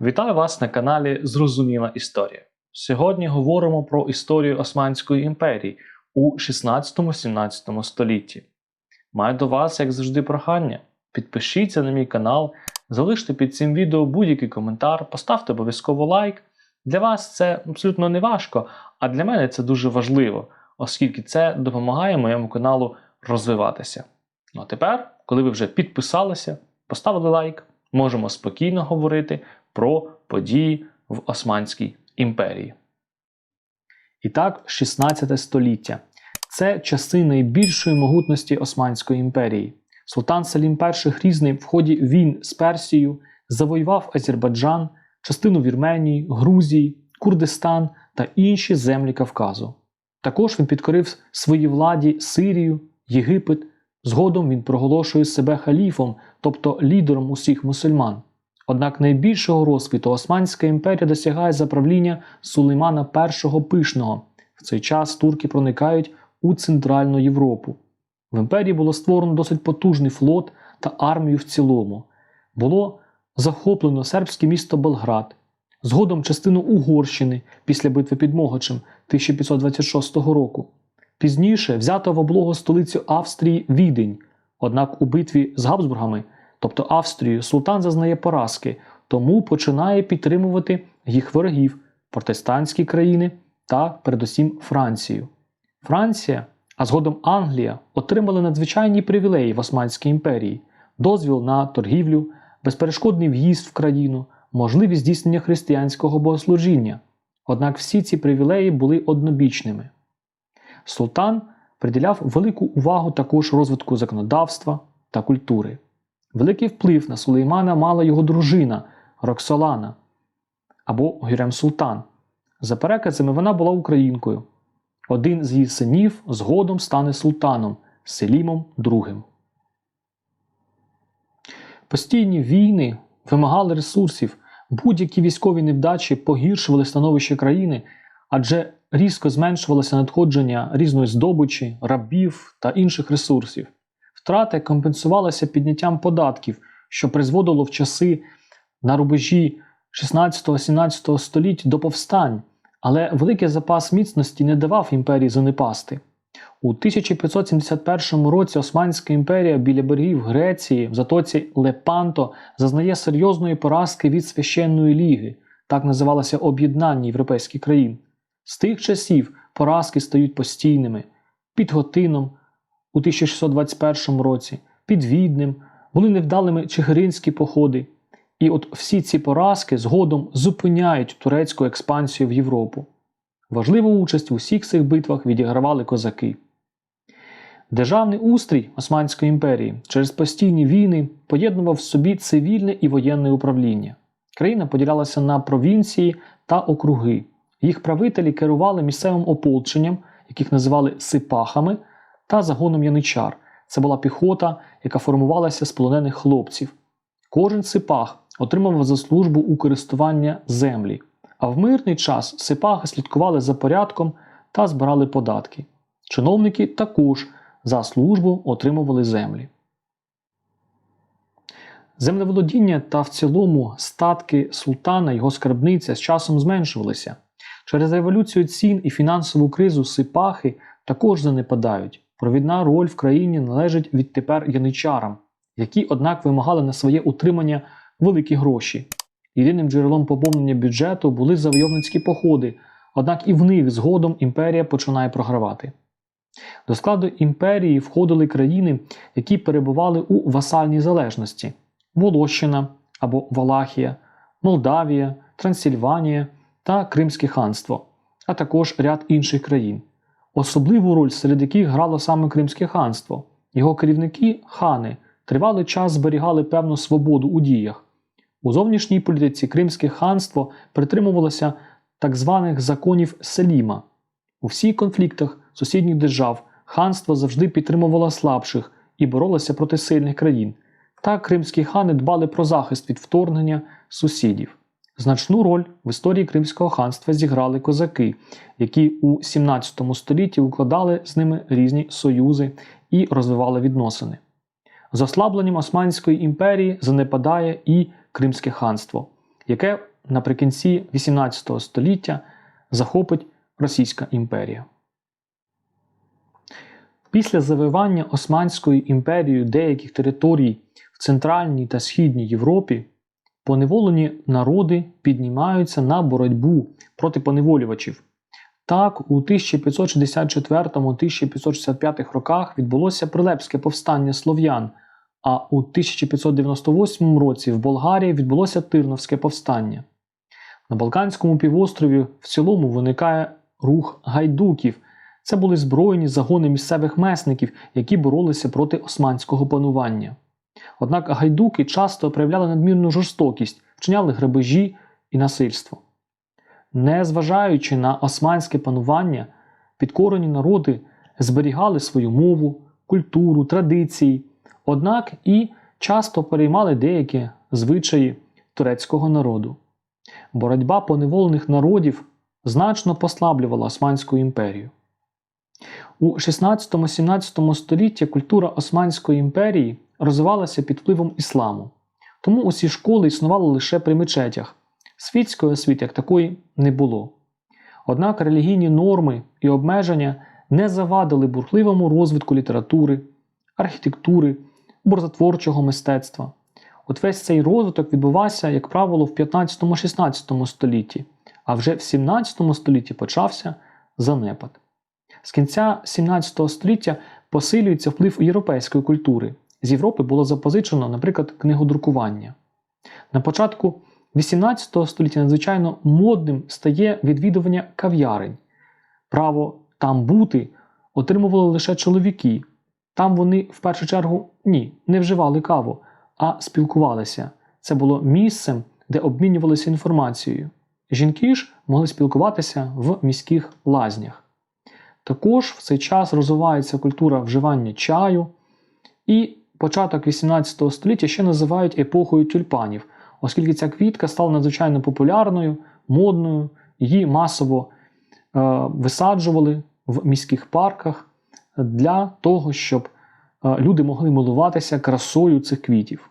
Вітаю вас на каналі Зрозуміла Історія. Сьогодні говоримо про історію Османської імперії у 16-17 столітті. Маю до вас, як завжди, прохання. Підпишіться на мій канал, залиште під цим відео будь-який коментар, поставте обов'язково лайк. Для вас це абсолютно не важко, а для мене це дуже важливо, оскільки це допомагає моєму каналу розвиватися. Ну а тепер, коли ви вже підписалися, поставили лайк, можемо спокійно говорити про події в Османській імперії. І так, 16 століття. Це часи найбільшої могутності Османської імперії. Султан Салім І Грізний в ході війн з Персією завоював Азербайджан, частину Вірменії, Грузії, Курдистан та інші землі Кавказу. Також він підкорив своїй владі Сирію, Єгипет. Згодом він проголошує себе халіфом, тобто лідером усіх мусульман. Однак найбільшого розквіту Османська імперія досягає за правління Сулеймана І Пишного. В цей час турки проникають у Центральну Європу. В імперії було створено досить потужний флот та армію в цілому. Було захоплено сербське місто Белград, згодом частину Угорщини після битви під Могочем 1526 року. Пізніше взято в облогу столицю Австрії Відень. Однак у битві з Габсбургами, тобто Австрією, султан зазнає поразки, тому починає підтримувати їх ворогів протестантські країни та передусім Францію. Франція, а згодом Англія отримали надзвичайні привілеї в Османській імперії: дозвіл на торгівлю, безперешкодний в'їзд в країну, можливість здійснення християнського богослужіння. Однак всі ці привілеї були однобічними. Султан приділяв велику увагу також розвитку законодавства та культури. Великий вплив на Сулеймана мала його дружина Роксолана або Гюрем Султан. За переказами вона була українкою. Один з її синів згодом стане султаном Селімом II. Постійні війни вимагали ресурсів, будь-які військові невдачі погіршували становище країни, адже різко зменшувалося надходження різної здобичі, рабів та інших ресурсів. Втрати компенсувалися підняттям податків, що призводило в часи на рубежі 16-17 століть до повстань, але великий запас міцності не давав імперії занепасти. У 1571 році Османська імперія біля берегів Греції в затоці Лепанто зазнає серйозної поразки від священної ліги, так називалося об'єднання європейських країн. З тих часів поразки стають постійними. Під Готином у 1621 році, під Віднем, були невдалими чигиринські походи. І от всі ці поразки згодом зупиняють турецьку експансію в Європу. Важливу участь у всіх цих битвах відігравали козаки. Державний устрій Османської імперії через постійні війни поєднував в собі цивільне і воєнне управління. Країна поділялася на провінції та округи. Їх правителі керували місцевим ополченням, яких називали сипахами, та загоном яничар. Це була піхота, яка формувалася з полонених хлопців. Кожен сипах отримав за службу у користування землі, а в мирний час сипахи слідкували за порядком та збирали податки. Чиновники також за службу отримували землі. Землеволодіння та в цілому статки султана його скарбниця з часом зменшувалися. Через революцію цін і фінансову кризу сипахи також занепадають. Провідна роль в країні належить відтепер яничарам, які, однак, вимагали на своє утримання великі гроші. Єдиним джерелом поповнення бюджету були завойовницькі походи, однак і в них згодом імперія починає програвати. До складу імперії входили країни, які перебували у васальній залежності: Волощина або Валахія, Молдавія, Трансильванія та Кримське ханство, а також ряд інших країн. Особливу роль серед яких грало саме Кримське ханство. Його керівники, хани, тривалий час зберігали певну свободу у діях. У зовнішній політиці Кримське ханство притримувалося так званих законів Селіма. У всіх конфліктах сусідніх держав ханство завжди підтримувало слабших і боролося проти сильних країн. Так кримські хани дбали про захист від вторгнення сусідів. Значну роль в історії Кримського ханства зіграли козаки, які у 17 столітті укладали з ними різні союзи і розвивали відносини. З ослабленням Османської імперії занепадає і Кримське ханство. яке наприкінці 18 століття захопить Російська імперія. Після завоювання Османською імперією деяких територій в Центральній та Східній Європі поневолені народи піднімаються на боротьбу проти поневолювачів. Так, у 1564-1565 роках відбулося Прилепське повстання слов'ян, а у 1598 році в Болгарії відбулося Тирновське повстання. На Балканському півострові в цілому виникає рух гайдуків. Це були збройні загони місцевих месників, які боролися проти османського панування. Однак гайдуки часто проявляли надмірну жорстокість, вчиняли грабежі і насильство. Незважаючи на османське панування, підкорені народи зберігали свою мову, культуру, традиції, однак і часто переймали деякі звичаї турецького народу. Боротьба поневолених народів значно послаблювала Османську імперію. У 16-17 столітті культура Османської імперії розвивалася під впливом ісламу, тому усі школи існували лише при мечетях. Світської освіти як такої не було. Однак релігійні норми і обмеження не завадили бурхливому розвитку літератури, архітектури, образотворчого мистецтва. От весь цей розвиток відбувався, як правило, в 15-16 столітті, а вже в 17 столітті почався занепад. З кінця 17 століття посилюється вплив європейської культури. З Європи було запозичено, наприклад, книгодрукування. На початку 18 століття надзвичайно модним стає відвідування кав'ярень. Право там бути отримували лише чоловіки. Там вони в першу чергу ні, не вживали каву, а спілкувалися. Це було місцем, де обмінювалися інформацією. Жінки ж могли спілкуватися в міських лазнях. Також в цей час розвивається культура вживання чаю, і початок 18 століття ще називають епохою тюльпанів, оскільки ця квітка стала надзвичайно популярною, модною, її масово е, висаджували в міських парках для того, щоб е, люди могли милуватися красою цих квітів.